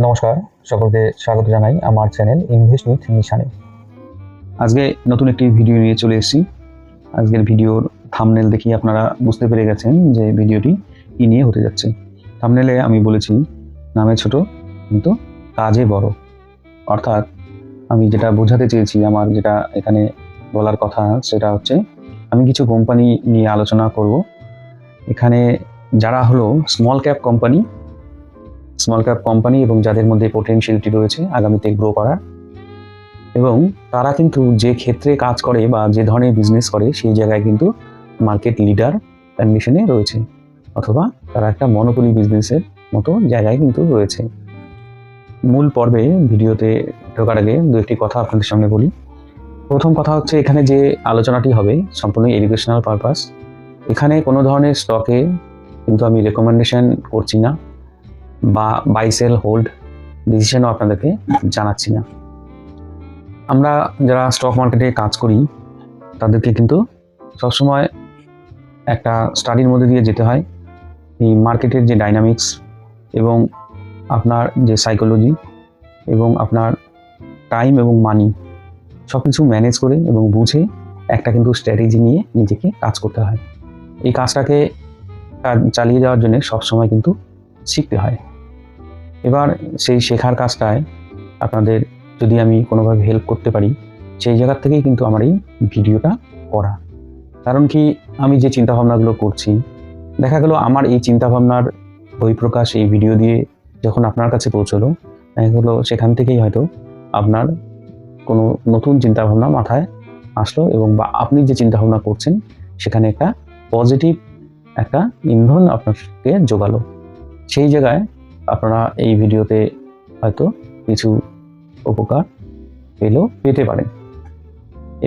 নমস্কার, সকলকে স্বাগত জানাই আমার চ্যানেল ইনভেস্ট উইথ নিশানে আজকে নতুন একটি ভিডিও নিয়ে চলে এসেছি। আজকের ভিডিওর থামনেল দেখি আপনারা বুঝতে পেরে গেছেন যে ভিডিওটি কী নিয়ে হতে যাচ্ছে। থামনেলে আমি বলেছি, নামে ছোট কিন্তু কাজে বড়। অর্থাৎ আমি যেটা বোঝাতে চেয়েছি, আমার যেটা এখানে বলার কথা সেটা হচ্ছে, আমি কিছু কোম্পানি নিয়ে আলোচনা করব। এখানে যারা হলো small cap company small cap company এবং যাদের মধ্যে পোটেনশিয়ালিটি রয়েছে আগামীতে গ্রো করার। এবং তারা কিন্তু যে ক্ষেত্রে কাজ করে বা যে ধরনের বিজনেস করে সেই জায়গায় কিন্তু মার্কেট লিডার কন্ডিশনে রয়েছে। অথবা তারা একটা মনোপলি বিজনেসের মতো জায়গায় কিন্তু রয়েছে। মূল পর্বে ভিডিওতে ঢোকার আগে দু একটি কথা আপনাদের সামনে বলি। প্রথম কথা হচ্ছে এখানে যে আলোচনাটি হবে সম্পূর্ণ এডুকেশনাল পারপাস এখানে কোনো ধরনের স্টকে কিন্তু আমি রেকমেন্ডেশন করছি না। বা বাই সেল হোল্ড ডিসিশনও আপনাদেরকে জানাচ্ছি না। আমরা যারা স্টক মার্কেটে কাজ করি, তাদেরকে কিন্তু সবসময় একটা স্টাডির মধ্যে দিয়ে যেতে হয়। এই মার্কেটের যে ডাইনামিক্স এবং আপনার যে সাইকোলজি এবং আপনার টাইম এবং মানি সব কিছু ম্যানেজ করে এবং বুঝে একটা কিন্তু স্ট্র্যাটেজি নিয়ে নিজেকে কাজ করতে হয়। এই কাজটাকে চালিয়ে যাওয়ার জন্য সবসময় কিন্তু শিখতে হয়। এবার সেই শেখার কাজটায় আপনাদের যদি আমি কোনোভাবে হেল্প করতে পারি, সেই জায়গার থেকেই কিন্তু আমার এই ভিডিওটা করা। কারণ কি, আমি যে চিন্তাভাবনাগুলো করছি, দেখা গেল আমার এই চিন্তাভাবনার বহিঃপ্রকাশ এই ভিডিও দিয়ে যখন আপনার কাছে পৌঁছলো, দেখা গেলো সেখান থেকেই হয়তো আপনার কোনো নতুন চিন্তাভাবনা মাথায় আসলো এবং বা আপনি যে চিন্তাভাবনা করছেন, সেখানে একটা পজিটিভ একটা ইন্ধন আপনাকে জোগালো। সেই জায়গায় আপনারা এই ভিডিওতে হয়তো কিছু উপকার পেলেও পেতে পারেন।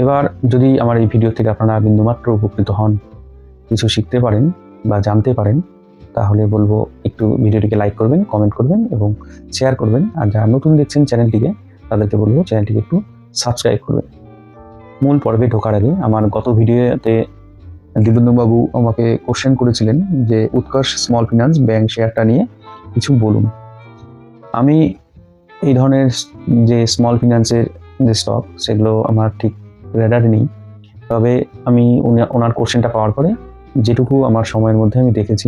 এবার যদি আমার এই ভিডিও থেকে আপনারা বিন্দুমাত্র উপকৃত হন, কিছু শিখতে পারেন বা জানতে পারেন, তাহলে বলব একটু ভিডিওটিকে লাইক করবেন কমেন্ট করবেন এবং শেয়ার করবেন। আর যারা নতুন দেখছেন চ্যানেলটিকে তাদেরকে বলব চ্যানেলটিকে একটু সাবস্ক্রাইব করবেন। মূল পর্বে ঢোকার আগে আমার গত ভিডিওতে দিবেন্দুবাবু আমাকে কোশ্চেন করেছিলেন যে উৎকর্ষ স্মল ফিনান্স ব্যাংক শেয়ারটা নিয়ে কিছু বলুন। আমি এই ধরনের যে স্মল ফিনান্সের যে স্টক সেগুলো আমার ঠিক রেডারে নেই। তবে আমি ওনার কোশ্চেনটা পাওয়ার পরে যেটুকু আমার সময়ের মধ্যে আমি দেখেছি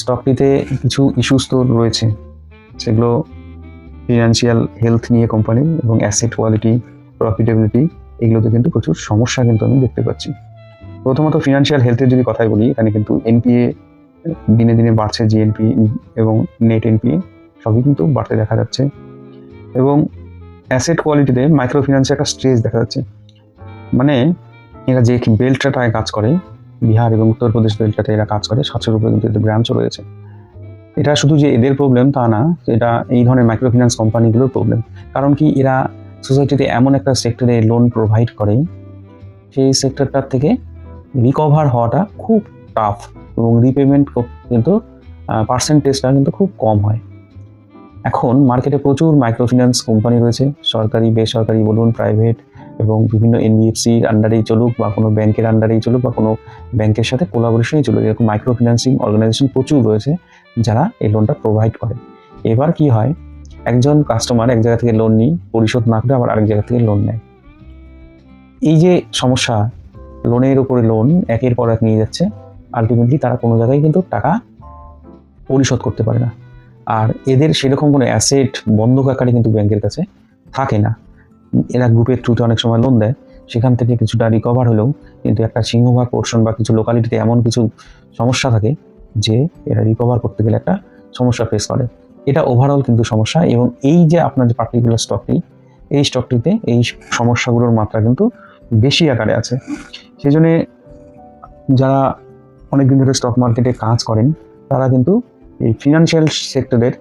স্টকটিতে কিছু ইস্যুস তো রয়েছে। সেগুলো ফিনান্সিয়াল হেলথ নিয়ে কোম্পানি এবং অ্যাসেট কোয়ালিটি প্রফিটেবিলিটি এগুলোতে কিন্তু প্রচুর সমস্যা কিন্তু আমি দেখতে পাচ্ছি। প্রথমত ফিনান্সিয়াল হেলথের যদি কথাই বলি, এখানে কিন্তু এনপিএ দিনে দিনে বাড়ছে জিএনপি এবং নেট এনপি সবই কিন্তু বাড়তে দেখা যাচ্ছে। এবং অ্যাসেট কোয়ালিটিতে মাইক্রো ফিন্যান্সে একটা স্ট্রেস দেখা যাচ্ছে। মানে এরা যে বেল্টটায় কাজ করে, বিহার এবং উত্তরপ্রদেশ বেল্টটাতে এরা কাজ করে সাতশোর উপরে কিন্তু এদের ব্রাঞ্চও রয়েছে এটা শুধু যে এদের প্রবলেম তা না, এটা এই ধরনের মাইক্রো ফিন্যান্স কোম্পানিগুলোর প্রবলেম কারণ কি এরা সোসাইটিতে এমন একটা সেক্টরে লোন প্রোভাইড করে, সেই সেক্টরটার থেকে রিকভার হওয়াটা খুব টাফ এবং রিপেমেন্ট কিন্তু পার্সেন্টেজটা কিন্তু খুব কম হয়। এখন মার্কেটে প্রচুর মাইক্রো ফিন্যান্স কোম্পানি রয়েছে, সরকারি, বেসরকারি বলুন প্রাইভেট এবং বিভিন্ন এনবিএফসির আন্ডারেই চলুক বা কোনো ব্যাংকের আন্ডারেই চলুক বা কোনো ব্যাংকের সাথে কোলাবোরেশনেই চলুক, এরকম মাইক্রো ফিন্যান্সিং অর্গানাইজেশন প্রচুর রয়েছে যারা এই লোনটা প্রোভাইড করে। এবার কি হয়? একজন কাস্টমার এক জায়গা থেকে লোন নিই পরিশোধ না করে আবার আরেক জায়গা থেকে লোন নেয়। এই যে সমস্যা লোনের উপরে লোন একের পর এক নিয়ে যাচ্ছে আলটিমেটলি তারা কোনো জায়গায় কিন্তু টাকা পরিশোধ করতে পারে না। আর এদের সেরকম কোনো অ্যাসেট বন্ধক আকারে কিন্তু ব্যাংকের কাছে থাকে না। এরা গ্রুপের থ্রুতে অনেক সময় লোন দেয়, সেখান থেকে কিছুটা রিকভার হলেও কিন্তু একটা সিংহভাগ পোর্শন বা কিছু লোকালিটিতে এমন কিছু সমস্যা থাকে যে এরা রিকভার করতে গেলে একটা সমস্যা ফেস করে। এটা ওভারঅল কিন্তু সমস্যা এবং এই যে আপনার যে পার্টিকুলার স্টকটি এই স্টকটিতে এই সমস্যাগুলোর মাত্রা কিন্তু বেশি আকারে আছে। সেই জন্যে যারা অনেকদিন ধরে স্টক মার্কেটে কাজ করেন, তারা কিন্তু এই ফিনান্সিয়াল সেক্টরের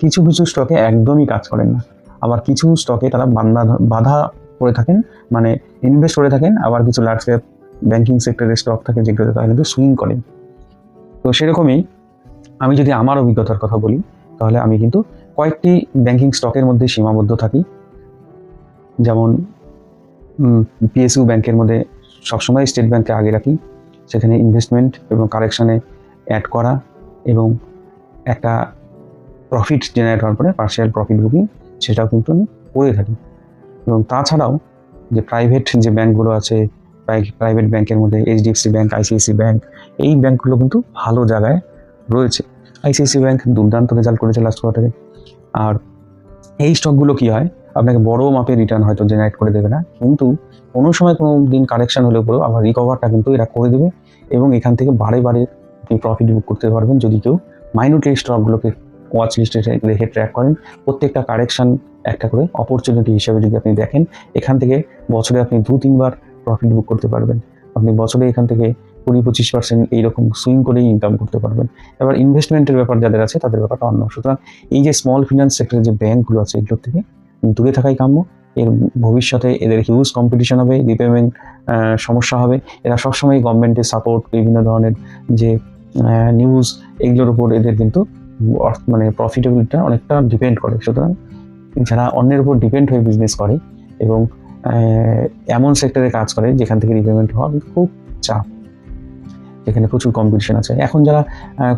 কিছু কিছু স্টকে একদমই কাজ করেন না। আবার কিছু স্টকে তারা বান্ধা, বাধা করে থাকেন মানে ইনভেস্ট করে থাকেন, আবার কিছু লার্জ ক্যাপ ব্যাংকিং সেক্টরের স্টক থাকে যেগুলোতে তারা কিন্তু সুইং করেন। তো সেরকমই আমি যদি আমার অভিজ্ঞতার কথা বলি, তাহলে আমি কিন্তু কয়েকটি ব্যাংকিং স্টকের মধ্যে সীমাবদ্ধ থাকি। যেমন পিএসইউ ব্যাংকের মধ্যে সবসময় স্টেট ব্যাংকে আগে রাখি। সেখানে ইনভেস্টমেন্ট এবং কারেকশানে অ্যাড করা এবং একটা প্রফিট জেনারেট হওয়ার পরে পার্সিয়াল প্রফিট বুকিং সেটাও কিন্তু আমি করে থাকি। এবং তাছাড়াও যে প্রাইভেট যে ব্যাঙ্কগুলো আছে প্রাইভেট ব্যাংকের মধ্যে এইচডিএফসি ব্যাংক আইসিআইসি ব্যাঙ্ক এই ব্যাঙ্কগুলো কিন্তু ভালো জায়গায় রয়েছে। আইসিআইসি ব্যাঙ্ক দুর্দান্ত রেজাল্ট করেছে লাস্ট কোয়ার্টারে আর এই স্টকগুলো কী হয়? আপনাকে বড় মাপের রিটার্ন হয়তো জেনারেট করে দেবে না। কিন্তু কোনো সময় কোনো দিন কারেকশন হলে পরেও আবার রিকভারটা কিন্তু এরা করে দেবে এবং এখান থেকে বারে বারে আপনি প্রফিট বুক করতে পারবেন যদি কেউ মাইনরিটি স্টকগুলোকে ওয়াচ লিস্টে রেখে ট্র্যাক করেন। প্রত্যেকটা কারেকশন একটা করে অপরচুনিটি হিসেবে যদি আপনি দেখেন, এখান থেকে বছরে আপনি দু, তিনবার প্রফিট বুক করতে পারবেন। আপনি বছরে এখান থেকে কুড়ি, পঁচিশ পার্সেন্ট এইরকম সুইং করেই ইনকাম করতে পারবেন। এবার ইনভেস্টমেন্টের ব্যাপার যাদের আছে তাদের ব্যাপারটা অন্য। সুতরাং এই যে স্মল ফিনান্স সেক্টরের যে ব্যাঙ্কগুলো আছে, এগুলোর থেকে দূরে থাকাই কাম্য। এর ভবিষ্যতে এদের হিউজ কম্পিটিশন হবে রিপেমেন্ট সমস্যা হবে। এরা সবসময় গভর্নমেন্টের সাপোর্ট বিভিন্ন ধরনের যে নিউজ এগুলোর উপর এদের কিন্তু মানে প্রফিটেবিলিটিটা অনেকটা ডিপেন্ড করে। সুতরাং যারা অন্যের উপর ডিপেন্ড হয়ে বিজনেস করে এবং এমন সেক্টরে কাজ করে যেখান থেকে রিপেমেন্ট হওয়া খুব চাপ। যেখানে প্রচুর কম্পিটিশন আছে। এখন যারা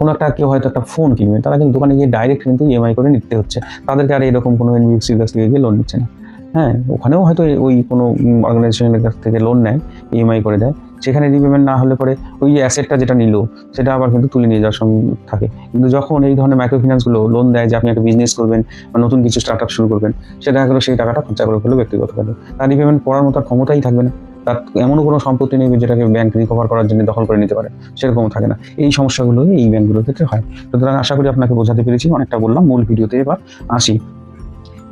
কোনো একটা কেউ হয়তো একটা ফোন কিনবে, তারা কিন্তু দোকানে গিয়ে ডাইরেক্ট কিন্তু ইএমআই করে নিতে হচ্ছে। তাদেরকে আর এরকম কোনো এনবিএফসির কাছ থেকে গিয়ে লোন নিচ্ছে না। হ্যাঁ ওখানেও হয়তো ওই কোনো অর্গানাইজেশনের কাছ থেকে লোন নেয় ইএমআই করে দেয়। সেখানে রিপেমেন্ট না হলে পরে ওই অ্যাসেটটা যেটা নিল, সেটা আবার কিন্তু তুলে নিয়ে যাওয়ার সঙ্গে থাকে। কিন্তু যখন এই ধরনের মাইক্রো ফিনান্সগুলো লোন দেয় যে আপনি একটা বিজনেস করবেন বা নতুন কিছু স্টার্ট আপ শুরু করবেন, সেটা গেলো সেই টাকাটা খরচা করে ফেলো ব্যক্তিগত কাজে তার রিপেমেন্ট করার মতো ক্ষমতাই থাকবে না। তার এমনও কোনো সম্পত্তি নেই যেটাকে ব্যাংক রিকভার করার জন্য দখল করে নিতে পারে। সেরকম থাকে না। এই সমস্যাগুলো এই ব্যাংকগুলোর ক্ষেত্রে হয়। সুতরাং আশা করি আপনাকে বোঝাতে পেরেছি। অনেকটা বললাম। মূল ভিডিওতে এবার আসি।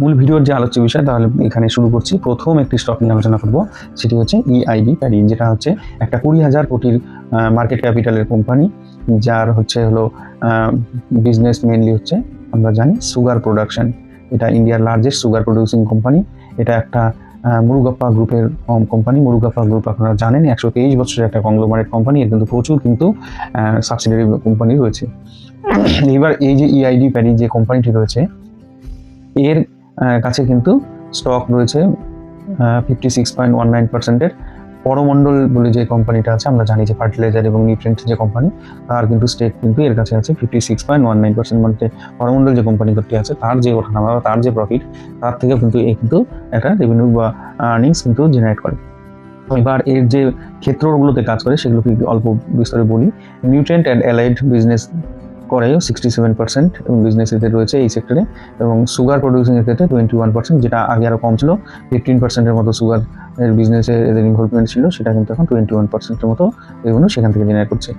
মূল ভিডিওর যে আলোচ্য বিষয়, তাহলে এখানে শুরু করছি। প্রথম একটি স্টক নিয়ে আলোচনা করব। সেটি হচ্ছে E ইআইডি প্যারি যেটা হচ্ছে একটা কুড়ি হাজার কোটির মার্কেট ক্যাপিটালের কোম্পানি যার হচ্ছে হলো বিজনেস মেনলি হচ্ছে, আমরা জানি সুগার প্রোডাকশন এটা ইন্ডিয়ার লার্জেস্ট সুগার প্রডিউসিং কোম্পানি এটা একটা মুরুগাপ্পা গ্রুপের কোম্পানি মুরুগাপ্পা গ্রুপ আপনারা জানেন একশো তেইশ বছরের একটা কংগ্লোমারেট কোম্পানি এর কিন্তু প্রচুর কিন্তু সাবসিডারি কোম্পানি রয়েছে। এবার এই যে E ইআইডি প্যারি যে কোম্পানিটি রয়েছে, এর কাছে কিন্তু স্টক রয়েছে fifty six point one nine পার্সেন্টের পরমণ্ডল বলে যে কোম্পানিটা আছে, আমরা জানি যে ফার্টিলাইজার এবং নিউট্রেন্ট যে কোম্পানি, তার কিন্তু স্টেক কিন্তু এর কাছে আছে fifty six point one nine percent মানে পরমণ্ডল যে কোম্পানিটি আছে, তার যে ওঠানামা বা তার যে প্রফিট তার থেকেও কিন্তু এ কিন্তু একটা রেভিনিউ বা আর্নিংস কিন্তু জেনারেট করে। এবার এর যে ক্ষেত্রগুলোতে কাজ করে, সেগুলোকে অল্প বিস্তরে বলি। নিউট্রেন্ট অ্যান্ড অ্যালাইড বিজনেস করে সিক্সটি সেভেন পার্সেন্ট এবং বিজনেস এদের রয়েছে এই সেক্টরে এবং সুগার প্রডিউসিংয়ের ক্ষেত্রে টোয়েন্টি ওয়ান পার্সেন্ট যেটা আগে আরও কম ছিল ফিফটিন পার্সেন্টের মতো সুগার এর বিজনেসে এদের ইনভলভমেন্ট ছিল, সেটা কিন্তু এখন টোয়েন্টি ওয়ান পার্সেন্টের মতো রেভিনিউ সেখান থেকে জেনারেট করছে।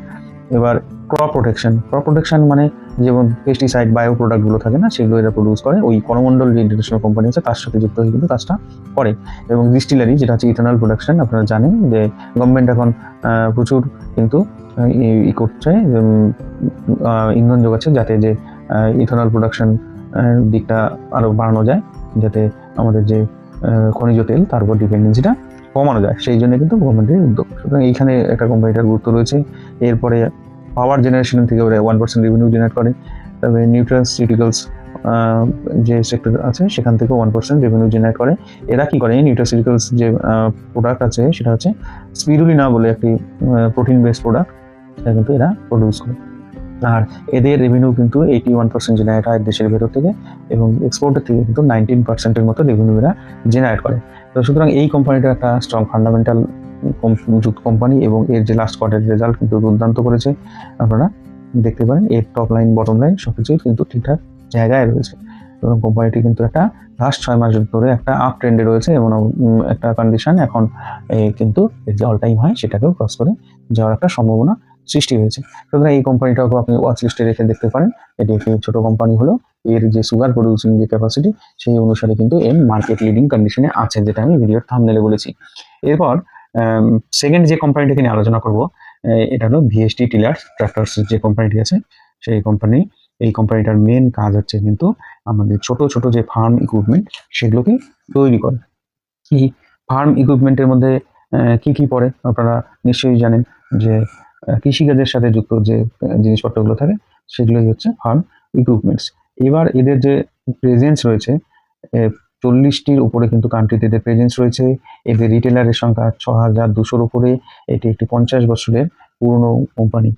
এবার ক্রপ প্রোটেকশন ক্রপ প্রোটেকশন মানে যেমন পেস্টিসাইড বায়ো প্রোডাক্টগুলো থাকে না, সেগুলো এরা প্রডিউস করে, ওই করমণ্ডল যে ইন্টারন্যাশনাল কোম্পানি আছে, তার সাথে যুক্ত হয়ে কিন্তু কাজটা করে। এবং ডিস্টিলারি যেটা হচ্ছে ইথানল প্রোডাকশন আপনারা জানেন যে গভর্নমেন্ট এখন প্রচুর কিন্তু ই করছে ইন্ধন যোগাচ্ছে যাতে যে ইথানল প্রোডাকশন দিকটা আরও বাড়ানো যায়, যাতে আমাদের যে খনিজ তেল, তার উপর ডিপেন্ডেন্সিটা কমানো যায়। সেই জন্য কিন্তু গভর্নমেন্টের উদ্যোগ। সুতরাং এইখানে একটা কোম্পানিটার গুরুত্ব রয়েছে। এরপরে পাওয়ার জেনারেশন থেকে ওরা ওয়ান পার্সেন্ট রেভিনিউ জেনারেট করে। তবে নিউট্রাসিউটিক্যালস যে সেক্টর আছে, সেখান থেকে ওয়ান পার্সেন্ট রেভিনিউ জেনারেট করে। এরা কী করে? নিউট্রাসিউটিক্যালস যে প্রোডাক্ট আছে, সেটা হচ্ছে স্পিরুলিনা বলে একটি প্রোটিন বেসড প্রোডাক্ট সেটা কিন্তু এরা প্রডিউস করে। আর এদের রেভিনিউ কিন্তু এইটি ওয়ান পার্সেন্ট জেনারেট হয় দেশের ভেতর থেকে এবং এক্সপোর্টের থেকে কিন্তু নাইনটিন পার্সেন্টের মতো রেভিনিউ এরা জেনারেট করে। তো সুতরাং এই কোম্পানিটা একটা স্ট্রং ফান্ডামেন্টাল যুক্ত কোম্পানি এবং এর যে লাস্ট কোয়ার্টার রেজাল্ট কিন্তু দুর্দান্ত করেছে। আপনারা দেখতে পারেন, এর টপ লাইন বটম লাইন সব কিছুই কিন্তু ঠিকঠাক জায়গায় রয়েছে। এবং কোম্পানিটি কিন্তু একটা লাস্ট ছয় মাস ধরে একটা আপ ট্রেন্ডে রয়েছে এবং একটা কন্ডিশন এখন কিন্তু যে অল টাইম হয় সেটাকেও ক্রস করে যাওয়ার একটা সম্ভাবনা সৃষ্টি হয়েছে। সুতরাং এই কোম্পানিটাকে আপনি ওয়াচ লিস্টে রেখে দেখতে পারেন। এটি একটি ছোট কোম্পানি হলো। এর যে সুগার প্রডিউসিং যে ক্যাপাসিটি সেই অনুসারে কিন্তু এর মার্কেট লিডিং কন্ডিশনে আছে, যেটা আমি ভিডিওর থামনেলে বলেছি। এরপর সেকেন্ড যে কোম্পানিটাকে নিয়ে আলোচনা করব এটা হলো ভিএসটি টিলার্স ট্রাক্টরস যে কোম্পানিটি আছে, সেই কোম্পানি এই কোম্পানিটার মেন কাজ হচ্ছে কিন্তু আমাদের ছোট ছোট যে ফার্ম ইকুইপমেন্ট সেগুলোকে তৈরি করে। এই ফার্ম ইকুইপমেন্টের মধ্যে কি কি পড়ে? আপনারা নিশ্চয়ই জানেন যে কৃষিকাজের সাথে যুক্ত যে জিনিসপত্রগুলো থাকে, সেগুলোই হচ্ছে ফার্ম ইকুইপমেন্টস এবার এদের যে প্রেজেন্স রয়েছে চল্লিশটির উপরে কিন্তু কান্ট্রিতে এদের প্রেজেন্স রয়েছে। এদের রিটেলারের সংখ্যা ছ হাজার দুশোর উপরে। এটি একটি পঞ্চাশ বছরের পুরনো কোম্পানি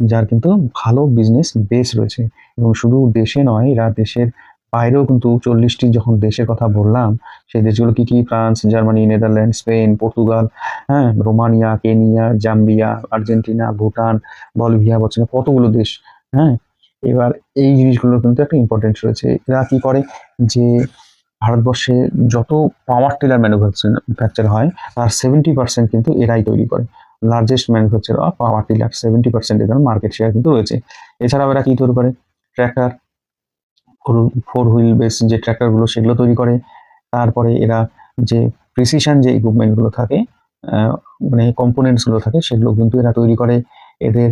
যার কিন্তু ভালো বিজনেস বেস রয়েছে। এবং শুধু দেশে নয়, এরা দেশের বাইরেও কিন্তু চল্লিশটি যখন দেশের কথা বললাম, সেই দেশগুলো কি কি? France, Germany Netherland Spain, Portugal হ্যাঁ Romania, Kenya, Zambia, Argentina, Bhutan, Bolivia বলছিনা কতগুলো দেশ হ্যাঁ? এবার এই জিনিসগুলোর কিন্তু একটা ইম্পর্টেন্স রয়েছে। এরা কি করে? যে ভারতবর্ষে যত পাওয়ার টিলার ম্যানুফ্যাকচার হয়, তার সেভেন্টি পার্সেন্ট কিন্তু এরাই তৈরি করে। Largest manufacture of power tiller seventy percent এদের মার্কেট শেয়ার কিন্তু রয়েছে। এছাড়াও এরা কি তৈরি করে? ট্র্যাক্টর ফোর হুইল বেস যে ট্র্যাক্টরগুলো সেগুলো তৈরি করে। তারপরে এরা যে প্রিসিশন যে ইকুইপমেন্টগুলো থাকে মানে কম্পোনেন্টসগুলো থাকে, সেগুলো কিন্তু এরা তৈরি করে। এদের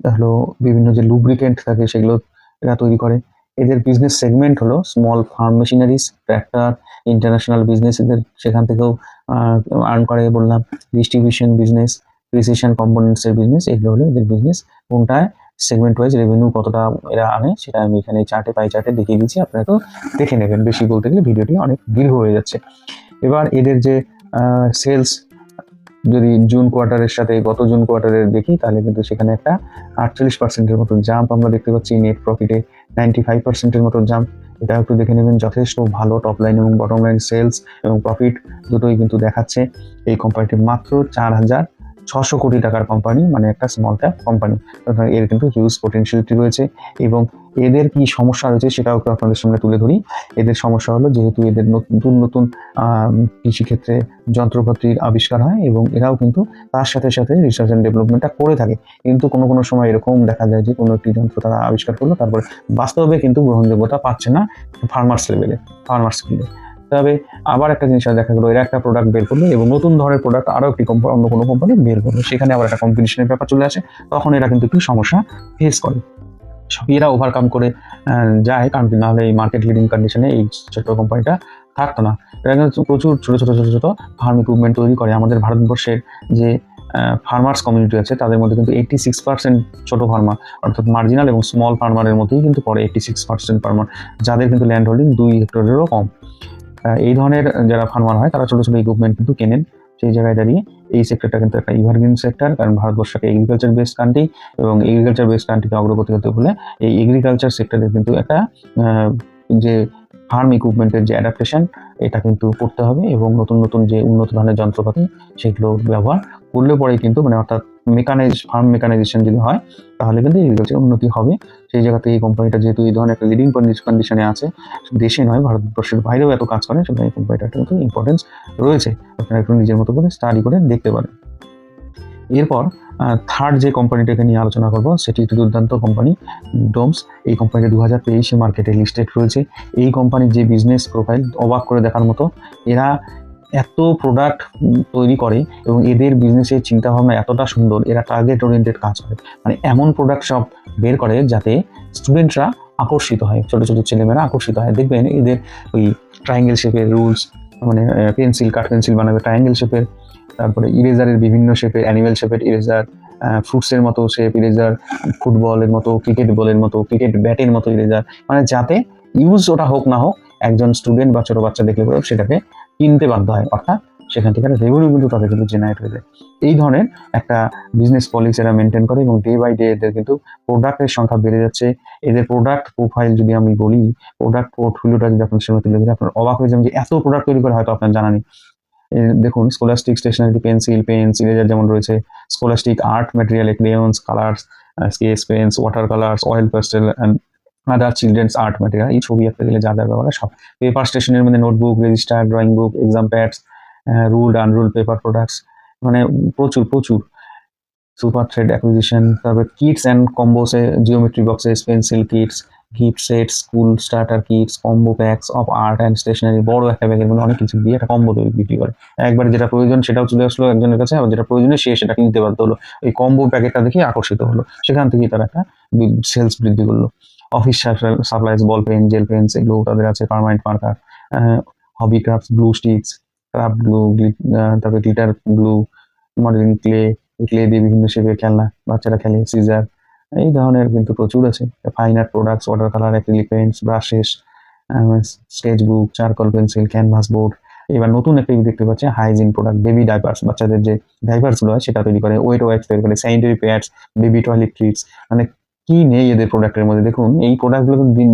হলো বিভিন্ন যে লুব্রিকেন্ট থাকে সেগুলো এরা তৈরি করে। এদের বিজনেস সেগমেন্ট হলো small farm machineries tractor international business এদের সেখান থেকেও আর্ন করে বললাম। ডিস্ট্রিবিউশন বিজনেস প্রিসিশন কম্পোনেন্টসের বিজনেস এগুলো হলো এদের বিজনেস কোনটায়? সেগমেন্ট ওয়াইজ রেভিনিউ কতটা এরা আনে, সেটা আমি এখানে চার্টে পাই চার্টে দেখিয়ে দিচ্ছি, আপনারা তো দেখে নেবেন। বেশি বলতে গেলে ভিডিওটি অনেক দীর্ঘ হয়ে যাচ্ছে। এবার এদের যে সেলস যদি জুন কোয়ার্টারের সাথে গত জুন কোয়ার্টারের দেখি, তাহলে কিন্তু সেখানে একটা আটচল্লিশ পার্সেন্টের মতো জাম্প আমরা দেখতে পাচ্ছি নেট প্রফিটে নাইনটি ফাইভ পার্সেন্টের মতো জাম্প এটা একটু দেখে নেবেন, যথেষ্ট ভালো টপ লাইন এবং বটম লাইন সেলস এবং প্রফিট দুটোই কিন্তু দেখাচ্ছে। এই কোম্পানিটি মাত্র চার হাজার ছশো কোটি টাকার কোম্পানি মানে একটা স্মল ক্যাপ কোম্পানি এর কিন্তু হিউজ পটেনশিয়ালিটি রয়েছে এবং এদের কি সমস্যা রয়েছে সেটাও আপনাদের সামনে তুলে ধরি। এদের সমস্যা হলো যেহেতু এদের নতুন নতুন কৃষিক্ষেত্রে যন্ত্রপাতির আবিষ্কার হয় এবং এরাও কিন্তু তার সাথে সাথে রিসার্চ অ্যান্ড ডেভেলপমেন্টটা করে থাকে। কিন্তু কোনো কোনো সময় এরকম দেখা যায় যে কোনো একটি যন্ত্র তারা আবিষ্কার করল, তারপরে বাস্তবে কিন্তু গ্রহণযোগ্যতা পাচ্ছে না ফার্মার্স লেভেলে ফার্মার্স ফিল্ডে তবে আবার একটা জিনিস দেখা গেলো, এরা একটা প্রোডাক্ট বের করল এবং নতুন ধরনের প্রোডাক্ট আরও একটি কোম্পানি অন্য কোনো কোম্পানি বের করল। সেখানে আবার একটা কম্পিটিশনের ব্যাপার চলে আসে। তখন এরা কিন্তু একটু সমস্যা ফেস করে। এরা ওভারকাম করে যায়। কারণ নাহলে এই মার্কেট লিডিং কন্ডিশনে এই ছোট কোম্পানিটা থাকতো না। এরা কিন্তু প্রচুর ছোটো ছোটো ছোটো ছোটো ফার্ম ইকুইপমেন্ট তৈরি করে। আমাদের ভারতবর্ষের যে ফার্মার্স কমিউনিটি আছে, তাদের মধ্যে কিন্তু এইটি সিক্স পার্সেন্ট ছোটো ফার্মার অর্থাৎ মার্জিনাল এবং স্মল ফার্মারের মধ্যেই কিন্তু পড়ে এইটি সিক্স পার্সেন্ট ফার্মার যাদের কিন্তু ল্যান্ড হোল্ডিং দুই হেক্টরেরও কম। এই ধরনের যারা ফার্মার হয়, তারা ছোটো ছোটো ইকুইপমেন্ট কিন্তু কেনেন। সেই জায়গায় দাঁড়িয়ে এই সেক্টরটা কিন্তু একটা ইভারগ্রিন সেক্টর কারণ ভারতবর্ষ একটা এগ্রিকালচার বেসড কান্ট্রি এবং এগ্রিকালচার বেসড কান্ট্রিতে অগ্রগতি হতে হলে এই এগ্রিকালচার সেক্টরে কিন্তু একটা যে ফার্ম ইকুইপমেন্টের যে অ্যাডাপ্টেশন এটা কিন্তু করতে হবে এবং নতুন নতুন যে উন্নত ধরনের যন্ত্রপাতি সেগুলো ব্যবহার করলে পরেই কিন্তু মানে অর্থাৎ মেকানাইজ ফার্ম মেকানাইজেশন যদি হয়, তাহলে কিন্তু এগ্রিকালচার উন্নতি হবে। সেই জায়গাতে এই কোম্পানিটা যেহেতু এই ধরনের একটা লিডিং কন্ডিশনে আছে, দেশে নয়, ভারতবর্ষের বাইরেও এত কাজ করে সেটা এই কোম্পানিটার কিন্তু ইম্পর্টেন্স রয়েছে। আপনারা একটু নিজের মতো করে স্টাডি করে দেখতে পারেন। এরপর থার্ড যে কোম্পানিটাকে নিয়ে আলোচনা করব, সেটি একটি দুর্দান্ত কোম্পানি ডোমস এই কোম্পানিটি দু হাজার তেইশে মার্কেটে লিস্টেড রয়েছে। এই কোম্পানির যে বিজনেস প্রোফাইল অবাক করে দেখার মতো, এরা এত প্রোডাক্ট তৈরি করে এবং এদের বিজনেসের চিন্তাভাবনা এতটা সুন্দর, এরা টার্গেট ওরিয়েন্টেড কাজ করে। মানে এমন প্রোডাক্ট সব বের করে যাতে স্টুডেন্টরা আকর্ষিত হয়, ছোটো ছোটো ছেলেমেয়েরা আকর্ষিত হয়। দেখবেন এদের ওই ট্রায়াঙ্গেল শেপের রুলস মানে পেন্সিল কাঠ পেন্সিল বানাবে ট্রায়াঙ্গেল শেপের তারপরে ইরেজারের বিভিন্ন শেপের অ্যানিমেল শেপের ইরেজার ফ্রুটসের মতো শেপ ইরেজার ফুটবলের মতো ক্রিকেট বলের মতো ক্রিকেট ব্যাটের মতো ইরেজার মানে যাতে ইউজ ওটা হোক না হোক একজন স্টুডেন্ট বা ছোটো বাচ্চা দেখলে পরেও সেটাকে কিনতে বাধ্য হয়। অর্থাৎ সেখান থেকে একটা রেভিনিউ কিন্তু তাদের কিন্তু জেনারেট হয়ে যায়। এই ধরনের একটা বিজনেস পলিসি এরা মেনটেন করে এবং ডে বাই ডে এদের কিন্তু প্রোডাক্টের সংখ্যা বেড়ে যাচ্ছে। এদের প্রোডাক্ট প্রোফাইল যদি আমি বলি প্রোডাক্ট পোর্টফোলিওটা যদি আপনার সামনে তুলে ধরি, আপনার অবাক হয়ে যাবেন যে এত প্রোডাক্ট তৈরি করে হয়তো আপনার জানা নেই। দেখুন scholastic stationery pencil pens eraser যেমন রয়েছে scholastic art material crayons colours sketch pens water colours oil pastel and other children's art material এই ছবি আঁকতে গেলে যা যা ব্যবহার সব। পেপার স্টেশনের মধ্যে notebook register drawing book exam pads ruled unruled paper products মানে প্রচুর প্রচুর। সুপার থ্রেড অ্যাকুইজিশন তারপরে kits and কম্বোসে geometry boxes pencil kits gift set school starter kits combo packs of art and stationery বড় একটা ব্যাগের মধ্যে অনেক কিছু দিয়ে একটা কম্বো তৈরি, বিক্রি করে। একবার যেটা প্রয়োজন, সেটাও চলে আসলো একজনের কাছে, আবার যেটা প্রয়োজনে সে সেটা কিনতে বাধ্য হলো। এই কম্বো প্যাকেটটা দেখে আকর্ষিত হলো। সেখান থেকেই তারা একটা সেলস বৃদ্ধি করল। Office supplies ball pen gel pens এগুলো তাদের আছে permanent marker hobby craft glue sticks craft glue তারপরে glitter glue modelling clay clay দিয়ে বিভিন্ন শেপের খেলনা বাচ্চারা খেলে সিজার এই ধরনের কিন্তু প্রচুর আছে। Fine art products water colour acrylic paints brushes sketch book charcoal pencil canvas board এবার নতুন একটা দেখতে পাচ্ছি হাইজিন প্রোডাক্ট বেবি ডাইপার্স বাচ্চাদের যে ডাইপার্সগুলো হয় সেটা তৈরি করে ওয়েট ওয়াইপস তৈরি করে sanitary pads baby toilet treats মানে কি নেই এদের প্রোডাক্টের মধ্যে? দেখুন, এই প্রোডাক্টগুলো দিন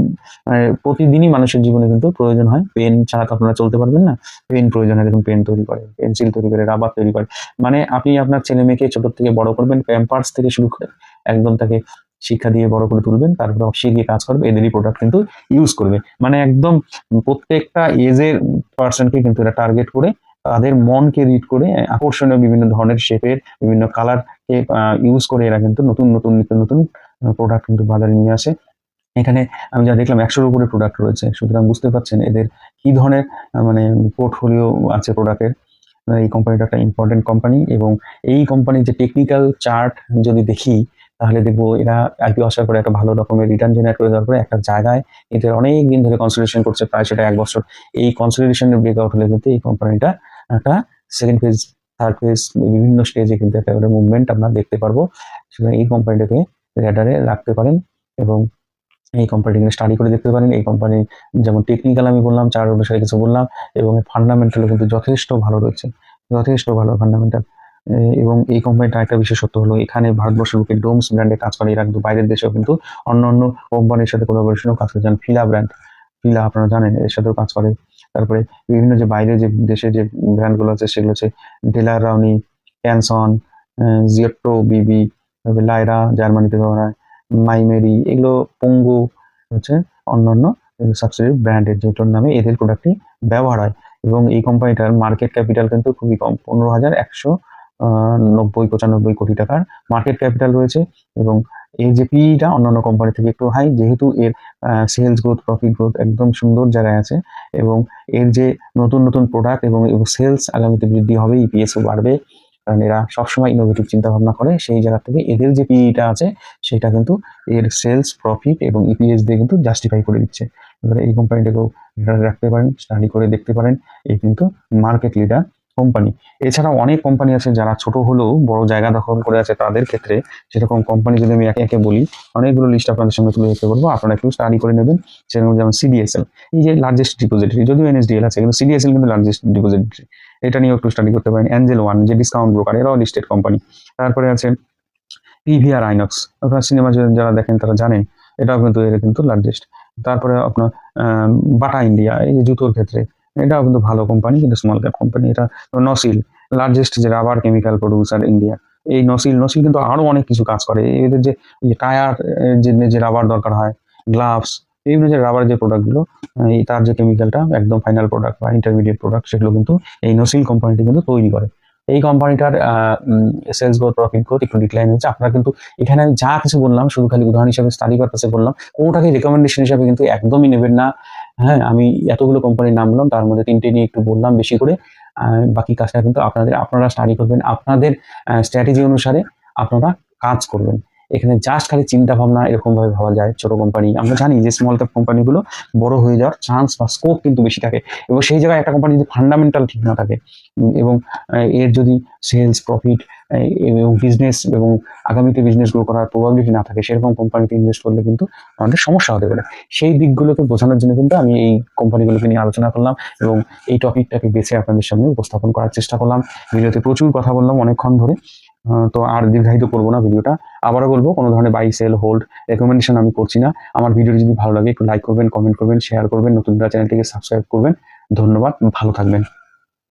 মানে প্রতিদিনই মানুষের জীবনে কিন্তু প্রয়োজন হয়। পেন ছাড়া তো আপনারা চলতে পারবেন না। পেন প্রয়োজন হয় দেখুন পেন তৈরি করে পেন্সিল তৈরি করে রাবার তৈরি করে। মানে আপনি আপনার ছেলে মেয়েকে ছোট থেকে বড় করবেন প্যাম্পার্স থেকে শুরু করে একদম তাকে শিক্ষা দিয়ে বড় করে তুলবেন, তারপরে অফিসে গিয়ে কাজ করবে, এদেরই প্রোডাক্ট কিন্তু ইউজ করবে। মানে একদম প্রত্যেকটা এজের পার্সনকে কিন্তু এটা টার্গেট করে, তাদের মনকে রিড করে, আকর্ষণীয় বিভিন্ন ধরনের শেপের বিভিন্ন কালারকে ইউজ করে এরা কিন্তু নতুন নতুন, নিত্য নতুন প্রোডাক্ট কিন্তু বাজারে নিয়ে আসে। এখানে আমি যা দেখলাম, একশোর উপরে প্রোডাক্ট রয়েছে। সুতরাং বুঝতে পারছেন এদের কি ধরনের মানে পোর্টফোলিও আছে প্রোডাক্টের এই কোম্পানিটা একটা ইম্পর্টেন্ট কোম্পানি এবং এই কোম্পানির যে টেকনিক্যাল চার্ট যদি দেখি, তাহলে দেখব এরা আইপিও আসার পরে একটা ভালো রকমের রিটার্ন জেনারেট করে দেওয়ার পরে একটা জায়গায় এদের অনেক দিন ধরে কনসিডারেশন করছে, প্রায় সেটা এক বছর। এই কনসিডারেশনের ব্রেকআউট হলে কিন্তু এই কোম্পানিটা একটা সেকেন্ড ফেজ থার্ড ফেজ বিভিন্ন স্টেজে কিন্তু একটা মুভমেন্ট আমরা দেখতে পারব। সুতরাং এই কোম্পানিটাকে র্যাডারে রাখতে পারেন এবং এই কোম্পানিটাকে স্টাডি করে দেখতে পারেন। এই কোম্পানি যেমন টেকনিক্যাল আমি বললাম, চার বিষয়ে কিছু বললাম এবং ফান্ডামেন্টালও কিন্তু যথেষ্ট ভালো রয়েছে। যথেষ্ট ভালো ফান্ডামেন্টাল এবং এই কোম্পানিটা একটা বিশেষত্ব হলো, এখানে ভারতবর্ষের বুকে ডোমস ব্র্যান্ডে কাজ করে, এরা কিন্তু বাইরের দেশেও কিন্তু অন্য অন্য কোম্পানির সাথে কোলাবোরেশনও কাজ করে। যেমন ফিলা ব্র্যান্ড ফিলা আপনারা জানেন, এর সাথেও কাজ করে। তারপরে বিভিন্ন যে বাইরে যে দেশে যে ব্র্যান্ডগুলো আছে, সেগুলো হচ্ছে ডেলার রাউনি ক্যানসন জিওটো বিবি তারপরে লাইরা জার্মানিতে ব্যবহার হয়, মাইমেরি, এগুলো পঙ্গু হচ্ছে অন্যান্য সাবসিডি ব্র্যান্ডের যেটার নামে এদের প্রোডাক্টটি ব্যবহার হয়। এবং এই কোম্পানিটার মার্কেট ক্যাপিটাল কিন্তু খুবই কম, পনেরো হাজার একশো নব্বই, পঁচানব্বই কোটি টাকার মার্কেট ক্যাপিটাল রয়েছে। এবং এর যে অন্যান্য কোম্পানি থেকে একটু হাই যেহেতু এর সেলস গ্রোথ প্রফিট গ্রোথ একদম সুন্দর জায়গায় আছে। এবং এর যে নতুন নতুন প্রোডাক্ট এবং সেলস আগামীতে বৃদ্ধি হবে ইপিএসও বাড়বে। কারণ এরা সবসময় ইনোভেটিভ চিন্তা ভাবনা করে, সেই জায়গা থেকে এদের যে পিইটা আছে, সেটা কিন্তু এর সেলস প্রফিট এবং ইপিএস দিয়ে কিন্তু জাস্টিফাই করে দিচ্ছে। এবারে এই কোম্পানিটাকেও রাখতে পারেন স্টাডি করে দেখতে পারেন। এই কিন্তু মার্কেট লিডার কোম্পানি এছাড়াও অনেক কোম্পানি আছে যারা ছোট হলেও বড় জায়গা দখল করে আছে তাদের ক্ষেত্রে সেরকম কোম্পানি যদি আমি একে একে বলি, অনেকগুলো লিস্ট আপনাদের সামনে তুলে ধরতে পারব আপনারা একটু স্টাডি করে নেবেন। সেরকম যেমন সিডিএসএল এই যে লার্জেস্ট ডিপোজিটরি যদিও এনএসডিএল আছে, কিন্তু সিডিএসএল কিন্তু লার্জেস্ট ডিপোজিটরি এটা নিয়েও একটু স্টাডি করতে পারেন। অ্যাঞ্জেল ওয়ান যে ডিসকাউন্ট ব্রোকার এরাও লিস্টেড কোম্পানি তারপরে আছে পিভিআর আইনক্স আপনারা সিনেমা যারা দেখেন তারা জানেন, এটাও কিন্তু এর কিন্তু লার্জেস্ট তারপরে আপনার বাটা ইন্ডিয়া এই যে জুতোর ক্ষেত্রে। এটাও কিন্তু ভালো কোম্পানি কিন্তু স্মল ক্যাপ কোম্পানি এটা নসিল লার্জেস্ট যে রাবার কেমিক্যাল প্রডিউসার ইন্ডিয়া এই নসিল নসিল কিন্তু আরও অনেক কিছু কাজ করে। এদের যে টায়ার যে রাবার দরকার হয় গ্লাভস বিভিন্ন যে রাবার যে প্রোডাক্টগুলো এই তার যে কেমিক্যালটা একদম ফাইনাল প্রোডাক্ট বা ইন্টারমিডিয়েট প্রোডাক্ট সেগুলো কিন্তু এই নসিল কোম্পানিটি কিন্তু তৈরি করে। এই কোম্পানিটার সেলস গ্রোথ প্রফিট গ্রোথ একটু ডিক্লাইন হচ্ছে। আপনারা কিন্তু এখানে আমি যা কিছু বললাম, শুধু খালি উদাহরণ হিসাবে স্টাডি পারপাসে বললাম কোনোটাকে রেকমেন্ডেশন হিসাবে কিন্তু একদমই নেবেন না। হ্যাঁ আমি এতগুলো কোম্পানির নাম বললাম, তার মধ্যে তিনটে নিয়ে একটু বললাম বেশি করে। বাকি কাজটা কিন্তু আপনাদের, আপনারা স্টাডি করবেন। আপনাদের স্ট্র্যাটেজি অনুসারে আপনারা কাজ করবেন। এখানে জাস্ট খালি চিন্তা ভাবনা এরকম ভাবে যায় ছোট কোম্পানি আমরা জানি যে স্মল ক্যাপ কোম্পানিগুলো বড় হয়ে যাওয়ার চান্স বা স্কোপ কিন্তু বেশি থাকে। এবং সেই জায়গায় একটা কোম্পানি যদি ফান্ডামেন্টাল ঠিক না থাকে, এবং এর যদি সেলস প্রফিট এবং বিজনেস এবং আগামীতে বিজনেস গ্রো করার প্রবাবিলিটি না থাকে, সেরকম কোম্পানিতে ইনভেস্ট করলে কিন্তু আমাদের সমস্যা হতে পারে। সেই দিকগুলোকে বোঝানোর জন্য কিন্তু আমি এই কোম্পানিগুলোকে নিয়ে আলোচনা করলাম এবং এই টপিকটাকে বেছে আপনাদের সামনে উপস্থাপন করার চেষ্টা করলাম। ভিডিওতে প্রচুর কথা বললাম অনেকক্ষণ ধরে। তো আর দীর্ঘায়িত করব না ভিডিওটা। আবারও বলব, কোনো ধরনের বাই সেল হোল্ড রেকমেন্ডেশন আমি করছি না। আমার ভিডিওটি যদি ভালো লাগে, একটু লাইক করবেন কমেন্ট করবেন শেয়ার করবেন, নতুন চ্যানেলটিকে সাবস্ক্রাইব করবেন, ধন্যবাদ, ভালো থাকবেন।